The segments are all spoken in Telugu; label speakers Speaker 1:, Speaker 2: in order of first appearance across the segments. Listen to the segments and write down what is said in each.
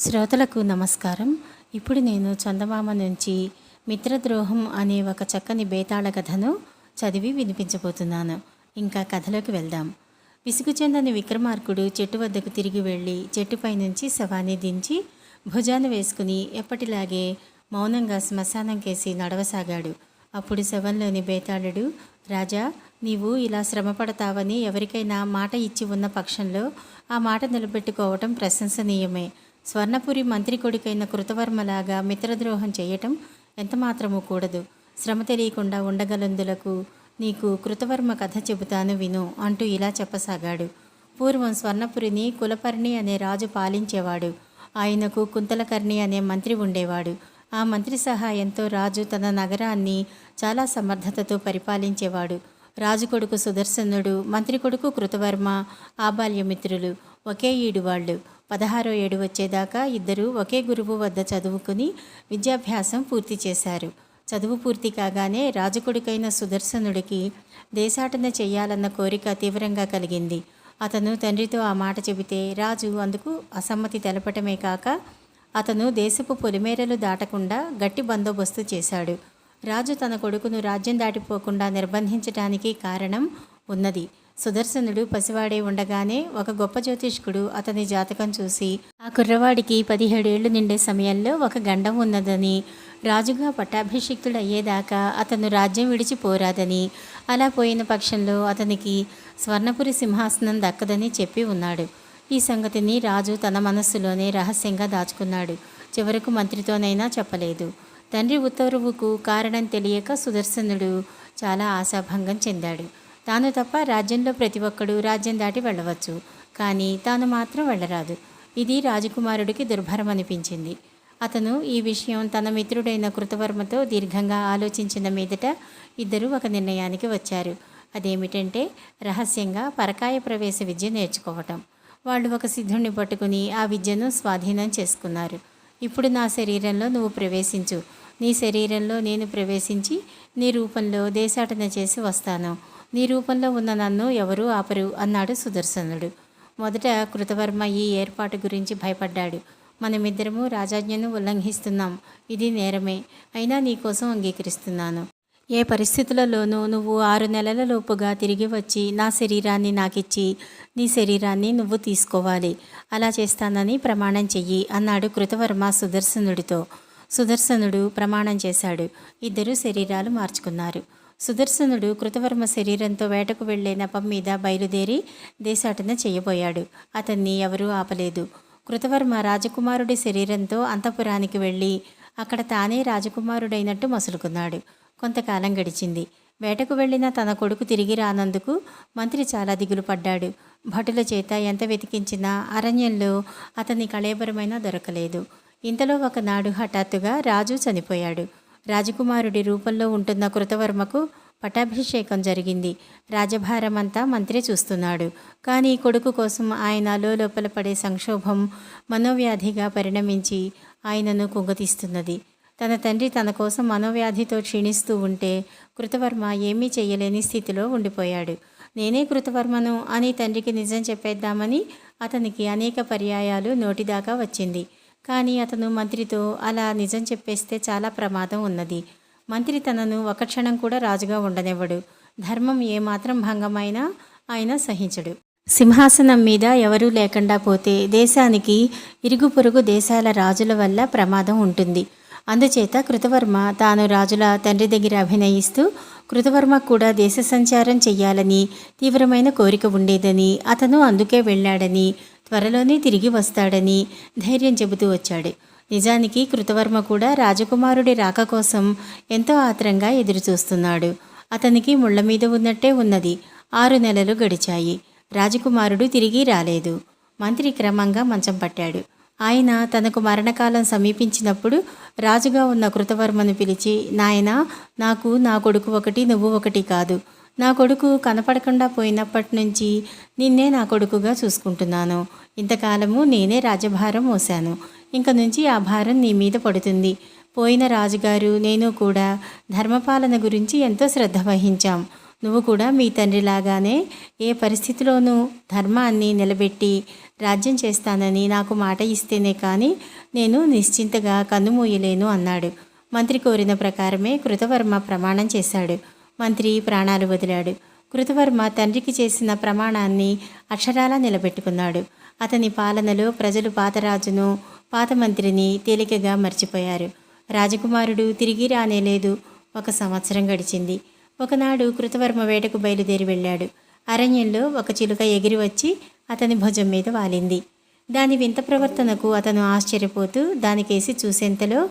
Speaker 1: శ్రోతలకు నమస్కారం. ఇప్పుడు నేను చందమామ నుంచి మిత్రద్రోహం అనే ఒక చక్కని బేతాళ కథను చదివి వినిపించబోతున్నాను. ఇంకా కథలోకి వెళ్దాం. విసుగు చెందని విక్రమార్కుడు చెట్టు వద్దకు తిరిగి వెళ్ళి చెట్టుపై నుంచి శవాన్ని దించి భుజాన వేసుకుని ఎప్పటిలాగే మౌనంగా శ్మశానం కేసి నడవసాగాడు. అప్పుడు శవంలోని బేతాళుడు రాజా నీవు ఇలా శ్రమపడతావని ఎవరికైనా మాట ఇచ్చి ఉన్న పక్షంలో ఆ మాట నిలబెట్టుకోవటం ప్రశంసనీయమే. స్వర్ణపురి మంత్రి కొడుకైన కృతవర్మలాగా మిత్రద్రోహం చేయటం ఎంతమాత్రము కూడదు. శ్రమ తెలియకుండా ఉండగలందులకు నీకు కృతవర్మ కథ చెబుతాను విను అంటూ ఇలా చెప్పసాగాడు. పూర్వం స్వర్ణపురిని కులపర్ణి అనే రాజు పాలించేవాడు. ఆయనకు కుంతలకర్ణి అనే మంత్రి ఉండేవాడు. ఆ మంత్రి సహాయంతో రాజు తన నగరాన్ని చాలా సమర్థతతో పరిపాలించేవాడు. రాజు కొడుకు సుదర్శనుడు మంత్రి కొడుకు కృతవర్మ ఆబాల్యమిత్రులు ఒకే ఈడు వాళ్ళు పదహారో ఏడు వచ్చేదాకా ఇద్దరూ ఒకే గురువు వద్ద చదువుకుని విద్యాభ్యాసం పూర్తి చేశారు. చదువు పూర్తి కాగానే రాజుకొడుకైన సుదర్శనుడికి దేశాటన చేయాలన్న కోరిక తీవ్రంగా కలిగింది. అతను తండ్రితో ఆ మాట చెబితే రాజు అందుకు అసమ్మతి తెలపటమే కాక అతను దేశపు పొలిమేరలు దాటకుండా గట్టి బందోబస్తు చేశాడు. రాజు తన కొడుకును రాజ్యం దాటిపోకుండా నిర్బంధించడానికి కారణం ఉన్నది. సుదర్శనుడు పసివాడే ఉండగానే ఒక గొప్ప జ్యోతిష్కుడు అతని జాతకం చూసి ఆ కుర్రవాడికి పదిహేడేళ్ళు నిండే సమయంలో ఒక గండం ఉన్నదని రాజుగా పట్టాభిషిక్తుడు అయ్యేదాకా అతను రాజ్యం విడిచిపోరాదని అలా పోయిన పక్షంలో అతనికి స్వర్ణపురి సింహాసనం దక్కదని చెప్పి ఉన్నాడు. ఈ సంగతిని రాజు తన మనస్సులోనే రహస్యంగా దాచుకున్నాడు. చివరకు మంత్రితోనైనా చెప్పలేదు. తండ్రి ఉత్తర్వుకు కారణం తెలియక సుదర్శనుడు చాలా ఆశాభంగం చెందాడు. తాను తప్ప రాజ్యంలో ప్రతి ఒక్కడు రాజ్యం దాటి వెళ్ళవచ్చు. కానీ తాను మాత్రం వెళ్ళరాదు. ఇది రాజకుమారుడికి దుర్భరం అనిపించింది. అతను ఈ విషయం తన మిత్రుడైన కృతవర్మతో దీర్ఘంగా ఆలోచించిన మీదట ఇద్దరు ఒక నిర్ణయానికి వచ్చారు. అదేమిటంటే రహస్యంగా పరకాయ ప్రవేశ విద్య నేర్చుకోవటం. వాళ్ళు ఒక సిద్ధుణ్ణి పట్టుకుని ఆ విద్యను స్వాధీనం చేసుకున్నారు. ఇప్పుడు నా శరీరంలో నువ్వు ప్రవేశించు. నీ శరీరంలో నేను ప్రవేశించి నీ రూపంలో దేశాటన చేసి వస్తాను. నీ రూపంలో ఉన్న నన్ను ఎవరూ ఆపరు అన్నాడు సుదర్శనుడు. మొదట కృతవర్మ ఈ ఏర్పాటు గురించి భయపడ్డాడు. మనమిద్దరము రాజాజ్ఞను ఉల్లంఘిస్తున్నాం. ఇది నేరమే. అయినా నీకోసం అంగీకరిస్తున్నాను. ఏ పరిస్థితులలోనూ నువ్వు ఆరు నెలల లోపుగా తిరిగి వచ్చి నా శరీరాన్ని నాకిచ్చి నీ శరీరాన్ని నువ్వు తీసుకోవాలి. అలా చేస్తానని ప్రమాణం చెయ్యి అన్నాడు కృతవర్మ సుదర్శనుడితో. సుదర్శనుడు ప్రమాణం చేశాడు. ఇద్దరు శరీరాలు మార్చుకున్నారు. సుదర్శనుడు కృతవర్మ శరీరంతో వేటకు వెళ్ళే నపం మీద బయలుదేరి దేశాటన చేయబోయాడు. అతన్ని ఎవరూ ఆపలేదు. కృతవర్మ రాజకుమారుడి శరీరంతో అంతఃపురానికి వెళ్ళి అక్కడ తానే రాజకుమారుడైనట్టు మసులుకున్నాడు. కొంతకాలం గడిచింది. వేటకు వెళ్ళిన తన కొడుకు తిరిగి రానందుకు మంత్రి చాలా దిగులు పడ్డాడు. భటుల చేత ఎంత వెతికించినా అరణ్యంలో అతని కళేబరమైనా దొరకలేదు. ఇంతలో ఒకనాడు హఠాత్తుగా రాజు చనిపోయాడు. రాజకుమారుడి రూపంలో ఉంటున్న కృతవర్మకు పట్టాభిషేకం జరిగింది. రాజభారమంతా మంత్రి చూస్తున్నాడు. కానీ కొడుకు కోసం ఆయన లోపల పడే సంక్షోభం మనోవ్యాధిగా పరిణమించి ఆయనను కుంగతీస్తున్నది. తన తండ్రి తన కోసం మనోవ్యాధితో క్షీణిస్తూ ఉంటే కృతవర్మ ఏమీ చేయలేని స్థితిలో ఉండిపోయాడు. నేనే కృతవర్మను అని తండ్రికి నిజం చెప్పేద్దామని అతనికి అనేక పర్యాయాలు నోటిదాకా వచ్చింది. కానీ అతను మంత్రితో అలా నిజం చెప్పేస్తే చాలా ప్రమాదం ఉన్నది. మంత్రి తనను ఒక క్షణం కూడా రాజుగా ఉండనివ్వడు. ధర్మం ఏమాత్రం భంగమైనా ఆయన సహించడు. సింహాసనం మీద ఎవరూ లేకుండా పోతే దేశానికి ఇరుగు పొరుగు దేశాల రాజుల వల్ల ప్రమాదం ఉంటుంది. అందుచేత కృతవర్మ తాను రాజుల తండ్రి దగ్గర అభినయిస్తూ కృతవర్మ కూడా దేశ సంచారం చెయ్యాలని తీవ్రమైన కోరిక ఉండేదని అతను అందుకే వెళ్ళాడని త్వరలోనే తిరిగి వస్తాడని ధైర్యం చెబుతూ వచ్చాడు. నిజానికి కృతవర్మ కూడా రాజకుమారుడి రాక కోసం ఎంతో ఆత్రంగా ఎదురుచూస్తున్నాడు. అతనికి ముళ్ళ మీద ఉన్నట్టే ఉన్నది. ఆరు నెలలు గడిచాయి. రాజకుమారుడు తిరిగి రాలేదు. మంత్రి క్రమంగా మంచం పట్టాడు. ఆయన తనకు మరణకాలం సమీపించినప్పుడు రాజుగా ఉన్న కృతవర్మను పిలిచి నాయన నాకు నా కొడుకు ఒకటి నువ్వు ఒకటి కాదు. నా కొడుకు కనపడకుండా పోయినప్పటి నుంచి నిన్నే నా కొడుకుగా చూసుకుంటున్నాను. ఇంతకాలము నేనే రాజభారం మోశాను. ఇంక నుంచి ఆ భారం నీ మీద పడుతుంది. పోయిన రాజుగారు నేను కూడా ధర్మపాలన గురించి ఎంతో శ్రద్ధ వహించాం. నువ్వు కూడా మీ తండ్రిలాగానే ఏ పరిస్థితిలోనూ ధర్మాన్ని నిలబెట్టి రాజ్యం చేస్తానని నాకు మాట ఇస్తేనే కానీ నేను నిశ్చింతగా కన్నుమూయలేను అన్నాడు. మంత్రి కోరిన ప్రకారమే కృతవర్మ ప్రమాణం చేశాడు. మంత్రి ప్రాణాలు వదిలాడు. కృతవర్మ తండ్రికి చేసిన ప్రమాణాన్ని అక్షరాలా నిలబెట్టుకున్నాడు. అతని పాలనలో ప్రజలు పాతరాజును పాత మంత్రిని తేలికగా మర్చిపోయారు. రాజకుమారుడు తిరిగి రానేలేదు ఒక సంవత్సరం గడిచింది. ఒకనాడు కృతవర్మ వేటకు బయలుదేరి వెళ్ళాడు. అరణ్యంలో ఒక చిలుక ఎగిరి వచ్చి అతని భుజం మీద వాలింది. దాని వింత ప్రవర్తనకు అతను ఆశ్చర్యపోతూ దానికేసి చూసేంతలో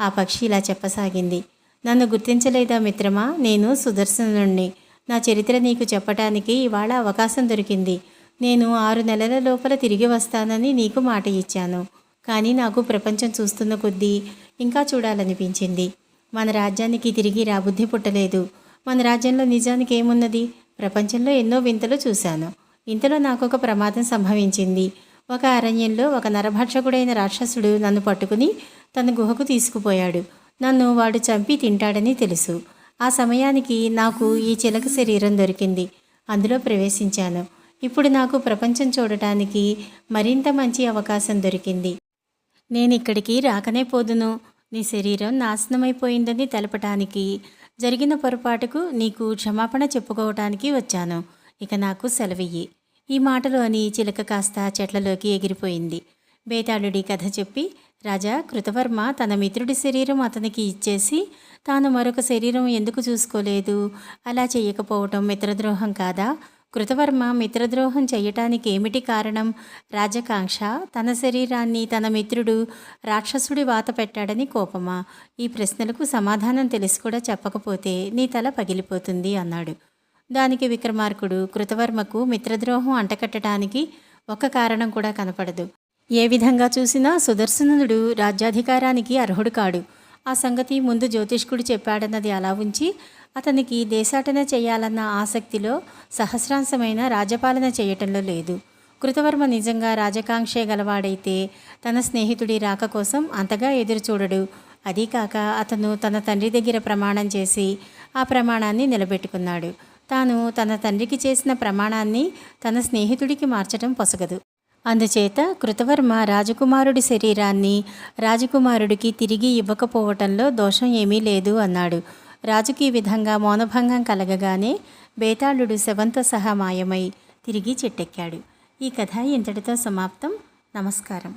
Speaker 1: ఆ పక్షి ఇలా చెప్పసాగింది. నన్ను గుర్తించలేదా మిత్రమా? నేను సుదర్శనుణ్ణి. నా చరిత్ర నీకు చెప్పటానికి ఇవాళ అవకాశం దొరికింది. నేను ఆరు నెలల లోపల తిరిగి వస్తానని నీకు మాట ఇచ్చాను. కానీ నాకు ప్రపంచం చూస్తున్న కొద్దీ ఇంకా చూడాలనిపించింది. మన రాజ్యానికి తిరిగి రాబుద్ధి పుట్టలేదు. మన రాజ్యంలో నిజానికి ఏమున్నది? ప్రపంచంలో ఎన్నో వింతలు చూశాను. ఇంతలో నాకు ఒక ప్రమాదం సంభవించింది. ఒక అరణ్యంలో ఒక నరభక్షకుడైన రాక్షసుడు నన్ను పట్టుకుని తన గుహకు తీసుకుపోయాడు. నన్ను వాడు చంపి తింటాడని తెలుసు. ఆ సమయానికి నాకు ఈ చిలక శరీరం దొరికింది. అందులో ప్రవేశించాను. ఇప్పుడు నాకు ప్రపంచం చూడటానికి మరింత మంచి అవకాశం దొరికింది. నేను ఇక్కడికి రాకనే పోదును. నీ శరీరం నాశనమైపోయిందని తెలపటానికి జరిగిన పొరపాటుకు నీకు క్షమాపణ చెప్పుకోవటానికి వచ్చాను. ఇక నాకు సెలవియ్యి. ఈ మాటలు అని చిలక కాస్త చెట్లలోకి ఎగిరిపోయింది. బేతాళుడి కథ చెప్పి రాజా కృతవర్మ తన మిత్రుడి శరీరం అతనికి ఇచ్చేసి తాను మరొక శరీరం ఎందుకు చూసుకోలేదు? అలా చేయకపోవటం మిత్రద్రోహం కాదా? కృతవర్మ మిత్రద్రోహం చేయటానికి ఏమిటి కారణం? రాజకాంక్ష తన శరీరాన్ని తన మిత్రుడు రాక్షసుడి వాత పెట్టాడని కోపమా? ఈ ప్రశ్నలకు సమాధానం తెలిసి కూడా చెప్పకపోతే నీ తల పగిలిపోతుంది అన్నాడు. దానికి విక్రమార్కుడు కృతవర్మకు మిత్రద్రోహం అంటకట్టడానికి ఒక్క కారణం కూడా కనపడదు. ఏ విధంగా చూసినా సుదర్శనుడు రాజ్యాధికారానికి అర్హుడు కాడు ఆ సంగతి ముందు జ్యోతిష్కుడు చెప్పాడన్నది అలా ఉంచి అతనికి దేశాటన చేయాలన్న ఆసక్తిలో సహస్రాంశమైన రాజపాలన చేయటంలో లేదు. కృతవర్మ నిజంగా రాజకాంక్షే గలవాడైతే తన స్నేహితుడి రాక కోసం అంతగా ఎదురు చూడడు అదీ కాక అతను తన తండ్రి దగ్గర ప్రమాణం చేసి ఆ ప్రమాణాన్ని నిలబెట్టుకున్నాడు. తాను తన తండ్రికి చేసిన ప్రమాణాన్ని తన స్నేహితుడికి మార్చడం పొసగదు. అందుచేత కృతవర్మ రాజకుమారుడి శరీరాన్ని రాజకుమారుడికి తిరిగి ఇవ్వకపోవటంలో దోషం ఏమీ లేదు అన్నాడు. రాజుకి ఈ విధంగా మౌనభంగం కలగగానే బేతాళుడు శవంతో సహా మాయమై తిరిగి చెట్టెక్కాడు. ఈ కథ ఇంతటితో సమాప్తం. నమస్కారం.